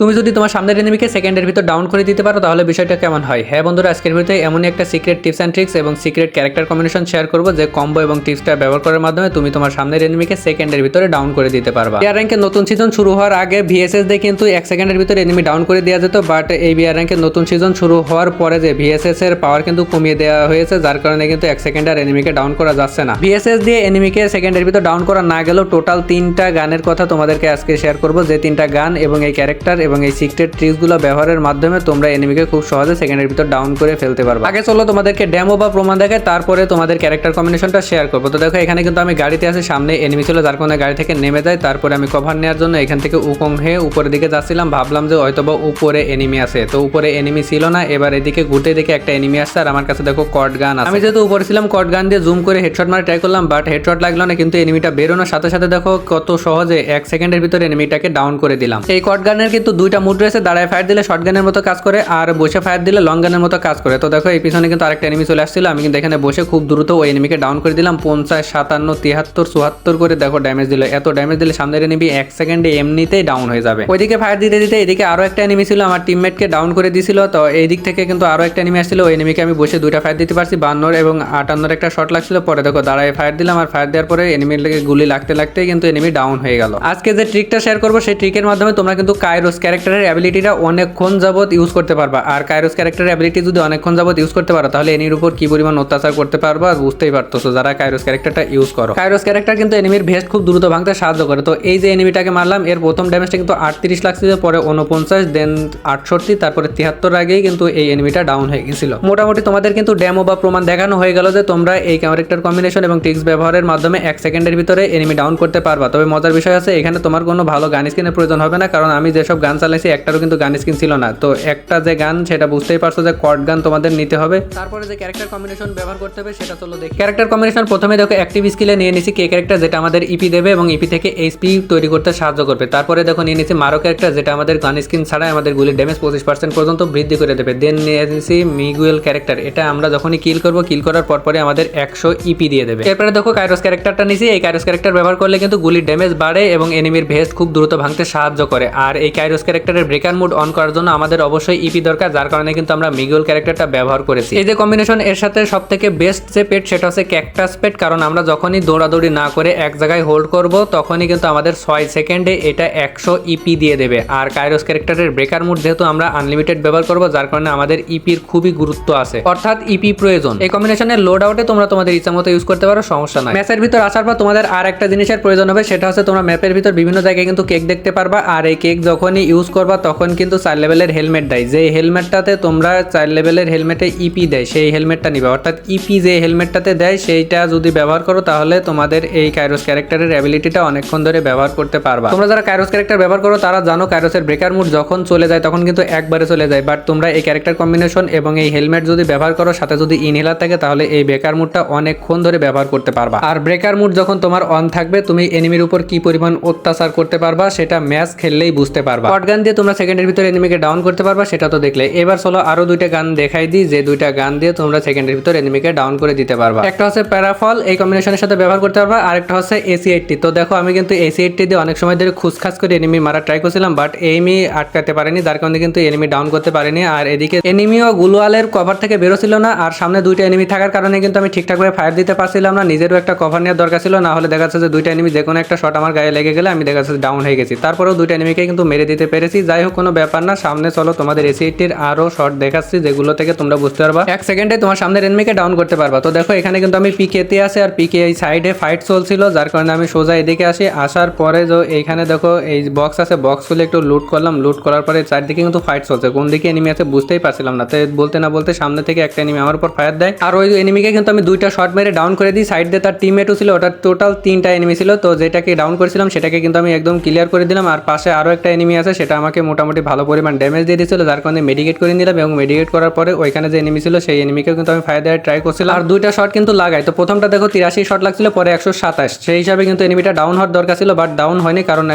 তুমি যদি তোমার সামনের এনিমিকে সেকেন্ডের ভিতর ডাউন করে দিতে পারো, তাহলে বিষয়টা কেমন হয়? হ্যাঁ বন্ধুরা, আজকের ভিডিওতে এমনই একটা সিক্রেট টিপস অ্যান্ড ট্রিক্স এবং সিক্রেট ক্যারেক্টার কম্বিনেশন শেয়ার করব যে কম্বো এবং টিপসটা ব্যবহার করার মাধ্যমে তুমি তোমার সামনের এনিমিকে সেকেন্ডের ভিতরে ডাউন করে দিতে পারবা। বিয়ার র্যাঙ্কের নতুন সিজন শুরু হওয়ার আগে ভিএসএস দিয়ে কিন্তু এক সেকেন্ডের ভিতরে এনিমি ডাউন করে দেওয়া যেত বাট এই বিয়ার র্যাঙ্কের নতুন সিজন শুরু হওয়ার পরে যে ভিএসএস এর পাওয়ার কিন্তু কমিয়ে দেওয়া হয়েছে, যার কারণে কিন্তু এক সেকেন্ডের এনিমিকে ডাউন করা যাচ্ছে না। ভিএসএস দিয়ে এনিমিকে সেকেন্ডের ভিতর ডাউন করা না গেলেও টোটাল তিনটা গানের কথা তোমাদেরকে আজকে শেয়ার করব, যে তিনটা গান এবং এই ক্যারেক্টার এবং এই সিক্রেট ট্রিক্সগুলো ব্যবহারের মাধ্যমে তোমরা এনিমিকে খুব সহজে সেকেন্ডের ভিতর ডাউন করে ফেলতে পারবে। আগে চলো তোমাদেরকে ডেমো বা প্রমাণ দেখে তারপরে তোমাদের ক্যারেক্টার কম্বিনেশনটা শেয়ার করব। তো দেখো, এখানে কিন্তু আমি গাড়িতে আছি, সামনে এনিমি ছিল, যার কারণে গাড়ি থেকে নেমে যায় তারপরে আমি কভার নেওয়ার জন্য এখান থেকে উকং হয়ে উপরের দিকে যাচ্ছিলাম। ভাবলাম যে হয়তো বা উপরে এনিমি আছে। তো উপরে এনিমি ছিল না, এবার এদিকে ঘুরতে দেখে একটা এনিমি আসছে, আর আমার কাছে দেখো কট গান আমি যেহেতু উপরে ছিলাম কট গান দিয়ে জুম করে হেডশট মারে ট্রাই করলাম বাট হেডশট লাগল না, কিন্তু এনিমিটা বেরোনোর সাথে সাথে দেখো কত সহজে এক সেকেন্ডের ভিতরে এনিমিটাকে ডাউন করে দিলাম। এই কট গানের কিন্তু দুইটা মুড রয়েছে, দাঁড়ায় ফায়ার দিলে শর্ট গানের মতো কাজ করে, আর বসে ফায়ার দিলে লং গানের মতো কাজ করে। তো দেখো, এই পিছনে কিন্তু আরেকটা এনিমি চলে আসছিল, আমি কিন্তু এখানে বসে খুব দ্রুত ওই এনিমিকে ডাউন করে দিলাম, পঞ্চাশ, সাতান্ন তিয়াত্তর চুয়াত্তর করে দেখো ড্যামেজ দিল। এত ড্যামেজ দিলে সামনের এনিমি এক সেকেন্ডে এমনিতেই ডাউন হয়ে যাবে। ওইদিকে ফায়ার দিতে দিতে এদিকে আরও একটা এনিমি ছিল, আমার টিমমেটকে ডাউন করে দিছিল। তো এই দিক থেকে কিন্তু আরও একটা এনিমি আসছিল, ওই এনিমিকে আমি বসে দুইটা ফায়ার দিতে পারছি, বান্নর এবং আটান্নর একটা শট লাগছিল। পরে দেখো দাঁড়ায় ফায়ার দিলাম, আর ফায়ার দেওয়ার পরে এনিমির গুলি লাগতে লাগতে কিন্তু এনিমি ডাউন হয়ে গেল। আজকে যে ট্রিকটা শেয়ার করব, সেই ট্রিকের মাধ্যমে তোমরা কিন্তু কাইরোস ক্যারেক্টারের অ্যাবিলিটিটা অনেকক্ষণ যাবত ইউজ করতে পারবা। আর কাইরোস ক্যারেক্টারের অ্যাবিলিটি যদি অনেকক্ষণ যাবত ইউজ করতে পারো, তাহলে এনির উপর কি পরিমাণ অত্যাচার করতে পারবা বুঝতেই পারতো যারা কাইরোস ক্যারেক্টারটা ইউজ করো। কাইরোস ক্যারেক্টার কিন্তু এনিমির ভেস্ট খুব দ্রুত ভাঙতে সাহায্য করে। তো এই যে এনিমিটাকে মারলাম, এর প্রথম ড্যামেজটা কিন্তু আটত্রিশ লাখ লাগছিল পরে উনপঞ্চাশ দেন আটষট্টি, তারপরে তিয়াত্তর আগেই কিন্তু এই এনিমিটা ডাউন হয়ে গেছিল। মোটামুটি তোমাদের কিন্তু ড্যামো বা প্রমাণ দেখানো হয়ে গেল যে তোমরা এই ক্যারেক্টার কম্বিনেশন এবং টিক্স ব্যবহারের মাধ্যমে এক সেকেন্ডের ভিতরে এনিমি ডাউন করতে পারবা। তবে মজার বিষয় আছে এখানে তোমার কোনো ভালো গান স্কিনের প্রয়োজন হবে না, কারণ আমি যেসব গান চালাইছি একটারও কিন্তু গান স্কিন ছিল না। তো একটা যে গান সেটা বুঝতেই পারছ যে কট গান তোমাদের নিতে হবে। তারপরে যে ক্যারেক্টার কম্বিনেশন ব্যবহার করতে হবে সেটা চলো দেখি। ক্যারেক্টার কম্বিনেশন প্রথমে দেখো অ্যাক্টিভ স্কিলে নিয়ে নিছি কে ক্যারেক্টার যেটা আমাদের ইপি দেবে এবং ইপি থেকে এইচপি তৈরি করতে সাহায্য করবে। তারপরে দেখো নিয়ে নিছি মারো ক্যারেক্টার যেটা আমাদের গান স্কিন ছাড়াই আমাদের গুলির ড্যামেজ পঁচিশ পার্সেন্ট পর্যন্ত বৃদ্ধি করে দেবে। দেন নিয়ে নিছি মিগুয়েল ক্যারেক্টার এটা আমরা যখনই কিল করব কিল করার পর পরে আমাদের একশো ইপি দিয়ে দেবে। এরপরে দেখো কাইরোস ক্যারেক্টারটা নিছি এই কাইরোস ক্যারেক্টার ব্যবহার করলে কিন্তু গুলির ড্যামেজ বাড়ে এবং এনিমির ভেস্ট খুব দ্রুত ভাঙতে সাহায্য করে। আর এই কাইরোস ক্যারেক্টারের ব্রেকার মুড অন করার জন্য আমাদের অবশ্যই ইপি দরকার, যার কারণে কিন্তু আমরা মিগুয়েল ক্যারেক্টারটা ব্যবহার করেছি। এই যে কম্বিনেশন এর সাথে সব থেকে বেস্ট যে পেট সেটা হচ্ছে ক্যাকটাস পেট কারণ আমরা যখনই দৌড়াদৌড়ি না করে এক জায়গায় হোল্ড করব, তখনই কিন্তু আমাদের ছয় সেকেন্ডে এটা একশো ইপি দিয়ে দেবে। আর কাইরোস ক্যারেক্টারের ব্রেকার মুড যেহেতু আমরা আনলিমিটেড ব্যবহার করব, যার কারণে আমাদের ইপির খুবই গুরুত্ব আছে। অর্থাৎ ইপি প্রয়োজন। এই কম্বিনেশনের লোড আউটে তোমরা তোমাদের ইচ্ছা মতো ইউজ করতে পারো, সমস্যা নাই। ম্যাচের ভিতর আসার পর তোমাদের আর একটা জিনিসের প্রয়োজন হবে, সেটা হচ্ছে তোমরা ম্যাপের ভিতর বিভিন্ন জায়গায় কিন্তু কেক দেখতে পারবা, আর এই কেক যখনই ইউজ করবা, তখন কিন্তু চার লেভেলের হেলমেট দেয়। যে হেলমেটটাতে তোমরা চার লেভেলের হেলমেটে ইপি দেয়, সেই হেলমেটটা নিবে। অর্থাৎ ইপি যে হেলমেটটাতে দেয়, সেইটা যদি ব্যবহার করো, তাহলে তোমাদের এই কাইরোস ক্যারেক্টারের অ্যাবিলিটিটা অনেকক্ষণ ধরে ব্যবহার করতে পারবা। তোমরা যারা কাইরোস ক্যারেক্টার ব্যবহার করো, তারা জানো কাইরোসের ব্রেকার মুড যখন চলে যায়, তখন কিন্তু একবারে চলে যায়। বাট তোমরা এই ক্যারেক্টার কম্বিনেশন এবং এই হেলমেট যদি ব্যবহার করো, সাথে যদি ইনহেলার থাকে, তাহলে এই ব্রেকার মুডটা অনেকক্ষণ ধরে ব্যবহার করতে পারবা। আর ব্রেকার মুড যখন তোমার অন থাকবে, তুমি এনিমির উপর কি পরিমাণ অত্যাচার করতে পারবা, সেটা ম্যাচ খেললেই বুঝতে পারবা। শটগান দিয়ে তোমরা সেকেন্ডের ভিতরে এনিমিকে ডাউন করতে পারবা, সেটা তো দেখলে। এবার চলো আরও দুইটা গান দেখাই দিই, যে দুইটা গান দিয়ে তোমরা সেকেন্ডের ভিতরে এনিমিকে ডাউন করে দিতে পারবা। একটা হচ্ছে প্যারাফল এই কম্বিনেশনের সাথে ব্যবহার করতে পারবা, আর একটা হচ্ছে এসি এইটটি তো দেখো, আমি কিন্তু এসি এইটটি দিয়ে অনেক সময় ধরে খুসখাস করে এনিমি মারা ট্রাই করছিলাম বাট এনিমি আটকাতে পারেনি, যার কারণে কিন্তু এনিমি ডাউন করতে পারেনি। আর এদিকে এনিমিও গুলওয়ালের কভার থেকে বেরোছিল না, আর সামনে দুইটা এনিমি থাকার কারণে কিন্তু আমি ঠিকঠাকভাবে ফায়ার দিতে পারছিলাম না, নিজেরও একটা কভার নেওয়ার দরকার ছিল, না হলে দেখা যাচ্ছে যে দুইটা এনিমি যে কোনো একটা শট আমার গায়ে লেগে গেলে আমি দেখা যাচ্ছে ডাউন হয়ে গেছি। তারপরেও দুইটা এনিমিকে কিন্তু মেরে দিতে পেরেছি। যাই হোক, কোনো ব্যাপার না। সামনে চলো, তোমাদের এসি এইটটির আরও শট দেখাচ্ছি, যেগুলো থেকে তোমরা বুঝতে পারবা। এক সেকেন্ডে তোমার সামনের এনিমিকে ডাউন করতে পারবা। তো দেখো, এখানে কিন্তু আমি পিকেতে আছি, আর পিকে এই সাইডে ফাইট চলছিল, যার কারণে আমি সোজা এদিকে আসি। আসার পরে যে এইখানে দেখো, এই বক্স আছে বক্স খুলে একটু লুট করলাম। লুট করার পরে চারদিকে কিন্তু ফাইট চলছে। কোন দিকে এনিমি আছে বুঝতেই পারছিলাম না। তো বলতে না বলতে সামনে থেকে একটা এনিমি আমার উপর ফায়ার দেয়। আর ওই এনিমিকে কিন্তু আমি দুইটা শট মেরে ডাউন করে দিই। সাইড দিয়ে তার টিমমেটও ছিল ওটা টোটাল তিনটা এনিমি ছিল। তো যেটাকে ডাউন করেছিলাম, সেটাকে কিন্তু আমি একদম ক্লিয়ার করে দিলাম। আর পাশে আরও একটা এনিমি আছে সেটা আমাকে মোটামুটি ভালো পরিমাণ ড্যামেজ দিয়ে দিয়েছিল, যার কারণে মেডিকেট করে নিলাম এবং মেডিকেট করার পরে ওইখানে যে এনিমি ছিল, সেই এনিমিকেও কিন্তু আমি ফায়ার দেওয়ার ট্রাই করছিলাম। আর দুইটা শট কিন্তু লাগাই। তো প্রথমটা দেখো তিরাশি শট লাগছিল, পরে একশো সাতাশ। সেই হিসাবে কিন্তু এনিমিটা ডাউন হওয়ার দরকার ছিল বাট ডাউন হয়নি, কারণ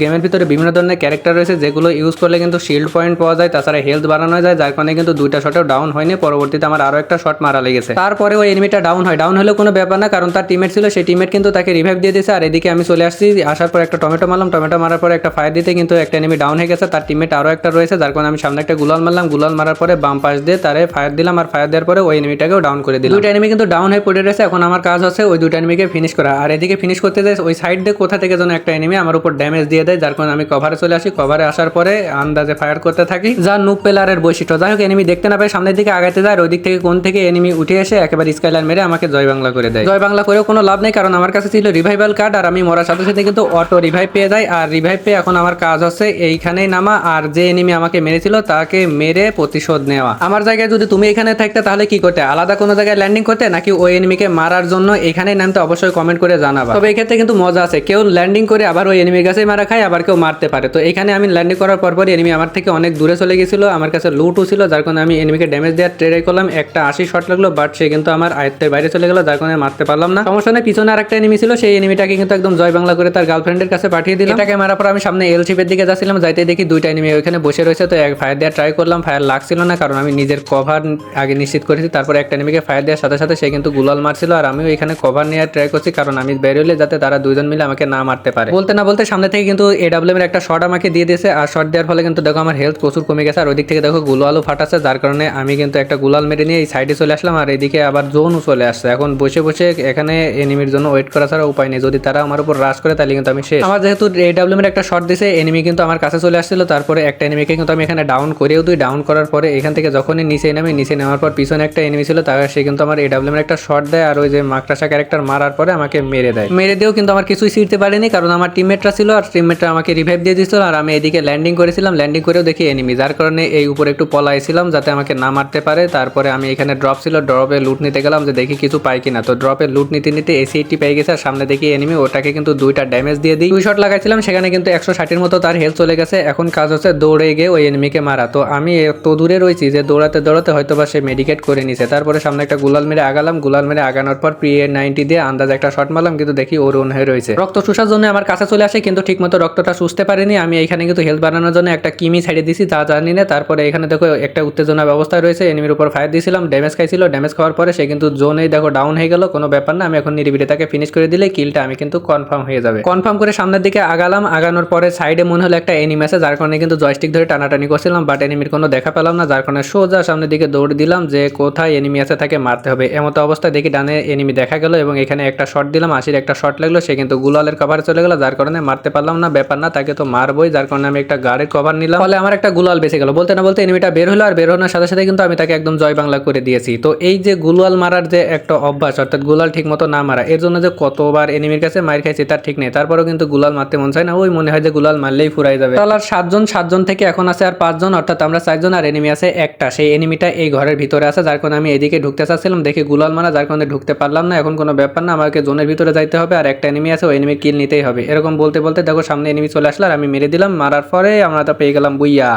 গেমের ভিতরে বিভিন্ন ধরনের ক্যারেক্টার রয়েছে, যেগুলো ইউজ করলে কিন্তু শিল্ড পয়েন্ট পাওয়া যায়, তাছাড়া হেলথ বাড়ানো যায়, যার কারণে কিন্তু দুইটা শটেও ডাউন হয়নি। পরবর্তীতে আমার আরও একটা শট মারা লেগেছে। তারপরে ওই এনিমিটা ডাউন হয়। ডাউন হলেও কোনো ব্যাপার না, কারণ তার টিমেট ছিল, সেই টিমেট কিন্তু তাকে রিভাইভ দিয়ে দিয়েছে। আর এদিকে আমি চলে আসছি, আসার পর একটা টমেটো মারলাম। টমেটো মারার পরে একটা ফায়ার দিতে কিন্তু একটা এনিমি ডাউন হয়ে গেছে তার টিমমেট আরও একটা রয়েছে যার কারণে আমি সামনে একটা গুলাল মারলাম। গুলাল মারার পরে বাম পাশ দিয়ে তারে ফায়ার দিলাম আর ফায়ার দেওয়ার পরে ওই এনিমিটাকেও ডাউন করে দিলাম। দুইটা এনিমি কিন্তু ডাউন হয়ে পড়ে রয়েছে এখন আমার কাজ হচ্ছে ওই দুটো এনিমিকে ফিনিশ করা। আর এদিকে ফিনিশ করতে যাই ওই সাইড দিয়ে কোথা থেকে যেন একটা এনিমি আমার উপর ড্যামেজ দিয়ে দেয় যার কারণে আমি কভারে চলে আসি। কভারে আসার পরে আন্দাজে ফায়ার করতে থাকি। যা নুপ পেলারের বৈশিষ্ট্য। যাই হোক এনিমি দেখতে না পাই সামনের দিকে আগাতে যায় ওই দিক থেকে কোন থেকে এনিমি উঠে এসে একেবারে স্কাইলার মেরে আমাকে জয় বাংলা করে দেয়। জয় বাংলা করেও কোনো লাভ নেই কারণ আমার কাছে ছিল রিভাইভাল কার্ড আর আমি মরার সাথে সাথে কিন্তু অটো রিভাইভ পেয়ে যাই। আর রিভাইভ পেয়ে এখন আমার কাজ হচ্ছে এইখানেই নামা, আর যে এনিমি আমাকে মেরেছিল তাকে মেরে প্রতিশোধ নেওয়া। আমার জায়গায় যদি তুমি এখানে থাকতে, তাহলে কি করতে? আলাদা কোনো জায়গায় ল্যান্ডিং করতে, নাকি ওই এনিমিকে মারার জন্য এখানেই নামতে অবশ্যই কমেন্ট করে জানাবা। তবে এই ক্ষেত্রে কিন্তু মজা আছে। কেউ ল্যান্ডিং করে আবার ওই এনিমির কাছে মারা খায়, আবার কেউ মারতে পারে। তো এখানে আমি ল্যান্ডিং করার পরপরই এনিমি আমার থেকে অনেক দূরে চলে গেছিল, আমার কাছে লুটও ছিল, যার কারণে আমি এনিমিকে ড্যামেজ দেওয়ার ট্রাই করলাম। একটা আশি শট লাগল বাট সে কিন্তু আমার আয়ত্তের বাইরে চলে গেল, যার কারণে মারতে পারলাম না। সমস্যা নেই পিছনে আরেকটা এনিমি ছিল, সেই এনিমিটাকে কিন্তু একদম জয় বাংলা করে তার গার্লফ্রেন্ডের কাছে পাঠিয়ে দিলাম। এটাকে মারার পর আমি সামনে এল দিকে যাচ্ছিলাম যাইতে দেখি দুইটা এনিমি ওইখানে বসে রয়েছে, তো এক ফায়ার দেওয়ার ট্রাই করলাম ফায়ার লাগছিল না, কারণ আমি নিজের কভার আগে নিশ্চিত করেছি, তারপরে একটা এনিমিকে ফায়ার দেওয়ার সাথে সাথে সে কিন্তু গুলাল মারছিল, আর আমিও এখানে কভার নেওয়ার ট্রাই করছি, কারণ আমি বেরোলে যাতে তারা দুইজন মিলে আমাকে না মারতে পারে। বলতে না বলতে সামনে থেকে কিন্তু এডাব্লিউএম এর একটা শট আমাকে দিয়ে দিয়েছে, আর শট দেওয়ার ফলে কিন্তু দেখো আমার হেলথ প্রচুর কমে গেছে, আর ওই দিক থেকে দেখো গুলালও ফাটাচ্ছে, যার কারণে আমি কিন্তু একটা গুলাল মেরে নিয়ে এই সাইডে চলে আসলাম, আর এদিকে আবার জোনও চলে আসছে। এখন বসে বসে এখানে এনিমির জন্য ওয়েট করা ছাড়া উপায় নেই, যদি তারা আমার উপর রাশ করে তাহলে কিন্তু আমি শেষ। আমার যেহেতু এডাব্লিউএম এর একটা শট দিছে এনিমি কিন্তু আমার কাছে চলে আসছিল, তারপরে একটা এনিমিকে কিন্তু আমি এখানে ডাউন করেও দিই। ডাউন করার পরে এখান থেকে যখনই নিচে নামে, নিচে নেওয়ার পর পিছনে একটা এনিমি ছিল তার সে কিন্তু আমার এডাব্লিউএম একটা শট দেয় আর ওই যে মাকড়াসা ক্যারেক্টার মারার পরে আমাকে মেরে দেয়। মেরে দিয়েও কিন্তু আমার কিছুই ছিঁড়তে পারেনি, কারণ আমার টিমমেটরা ছিল আর টিমমেটরা আমাকে রিভাইভ দিয়ে দিচ্ছিল আর আমি এদিকে ল্যান্ডিং করেছিলাম। ল্যান্ডিং করেও দেখি এনিমি যার কারণে এই উপরে একটু পলাইছিলাম যাতে আমাকে না মারতে পারে। তারপরে আমি এখানে ড্রপ ছিল ড্রপে লুট নিতে গেলাম যে দেখি কিছু পাই কিনা। তো ড্রপে লুট নিতে নিতে এসি এইটটি পেয়ে গেছে আর সামনে দেখি এনিমি ওটাকে কিন্তু দুইটা ড্যামেজ দিয়ে দিই। দুই শট লাগাইছিলাম, সেখানে কিন্তু একশো ষাটের মতো তার হেলথ চলে গেছে। এখন কাজ হচ্ছে দৌড়ে গিয়ে ওই এনিমিকে মারা। তো আমি এত দূরে রয়েছি যে দৌড়াতে দৌড়াতে হয়তো বা সে মেডিকেট করে নিছে। তারপরে সামনে একটা গুলাল মেরে আগালাম। গুলাল মেরে আগানোর পর প্রি নাইনটি দিয়ে আন্দাজ একটা শট মারলাম, কিন্তু দেখি অন হয়ে রয়েছে। রক্ত শুষার জন্য আমার কাছে চলে আসে, কিন্তু ঠিকমতো রক্তটা শুষতে পারিনি। আমি এখানে কিন্তু হেলথ বানানোর জন্য একটা কিমি ছাড়ে দিছি তা জানি না। তারপরে এখানে দেখো একটা উত্তেজনা ব্যবস্থা রয়েছে। এনিমির উপর ফায়ার দিয়েছিলাম ড্যামেজ খাইছিল। ড্যামেজ খাওয়ার পরে সে কিন্তু জোনেই দেখো ডাউন হয়ে গেল, কোনো ব্যাপার না। আমি এখন নিরিবিলি তাকে ফিনিশ করে দিলে কিলটা আমি কিন্তু কনফার্ম হয়ে যাবে। কনফার্ম করে সামনের দিকে আগালাম। আগানোর পরে সাইডে মনে হলো একটা এনিমি আছে, যার কারণে কিন্তু জয়স্টিক ধরে টানাটানি করছিলাম বাট এনিমির কোনো দেখা পেলাম না, যার কারণে সোজা সামনের দিকে দৌড় দিলাম যে কোথায় এনিমি আছে তাকে মারতে হবে। এমতো অবস্থায় দেখি ডানে এনিমি দেখা গেল এবং এখানে একটা শট দিলাম আশির একটা শট লাগল, সে কিন্তু গুলালের কভারে চলে গেল, যার কারণে মারতে পারলাম না, ব্যাপার না, তাকে তো মারবই, যার কারণে আমি একটা গাড়ির কভার নিলাম। ফলে আমার একটা গুলাল বেঁচে গেল। বলতে না বলতে এনিমিটা বের হলো, আর বের হওয়ার সাথে সাথে কিন্তু আমি তাকে একদম জয় বাংলা করে দিয়েছি। তো এই যে গুলাল মারার যে একটা অভ্যাস, অর্থাৎ গুলাল ঠিক মতো না মারা, এর জন্য যে কতবার এনিমির কাছে মার খাইছি তার ঠিক নেই, তারপরেও কিন্তু গুলাল মারতে মন চায় না, ওই মনে হয় যে গুলাল মারলেই ফুরাই যাবে। তাহলে আর সাতজন সাতজন থেকে এখন আছে আর পাঁচজন, অর্থাৎ আমরা চারজন আর এনিমি আছে একটা। সেই এনিমিটা এই ঘরের ভিতরে আছে, যার কারণে আমি এদিকে ঢুকতে চাচ্ছিলাম। দেখি গুলাল মারা, যার কারণে ঢুকতে পারলাম না। এখন কোনো ব্যাপার না, আমাকে জোনের ভিতরে যাইতে হবে আর একটা এনিমি আছে, ওই এনিমির কিল নিতেই হবে। এরকম বলতে বলতে দেখো সামনে এনিমি চলে আসলে আর আমি মেরে দিলাম। মারার পরে আমরা তো পেয়ে গেলাম বুইয়া।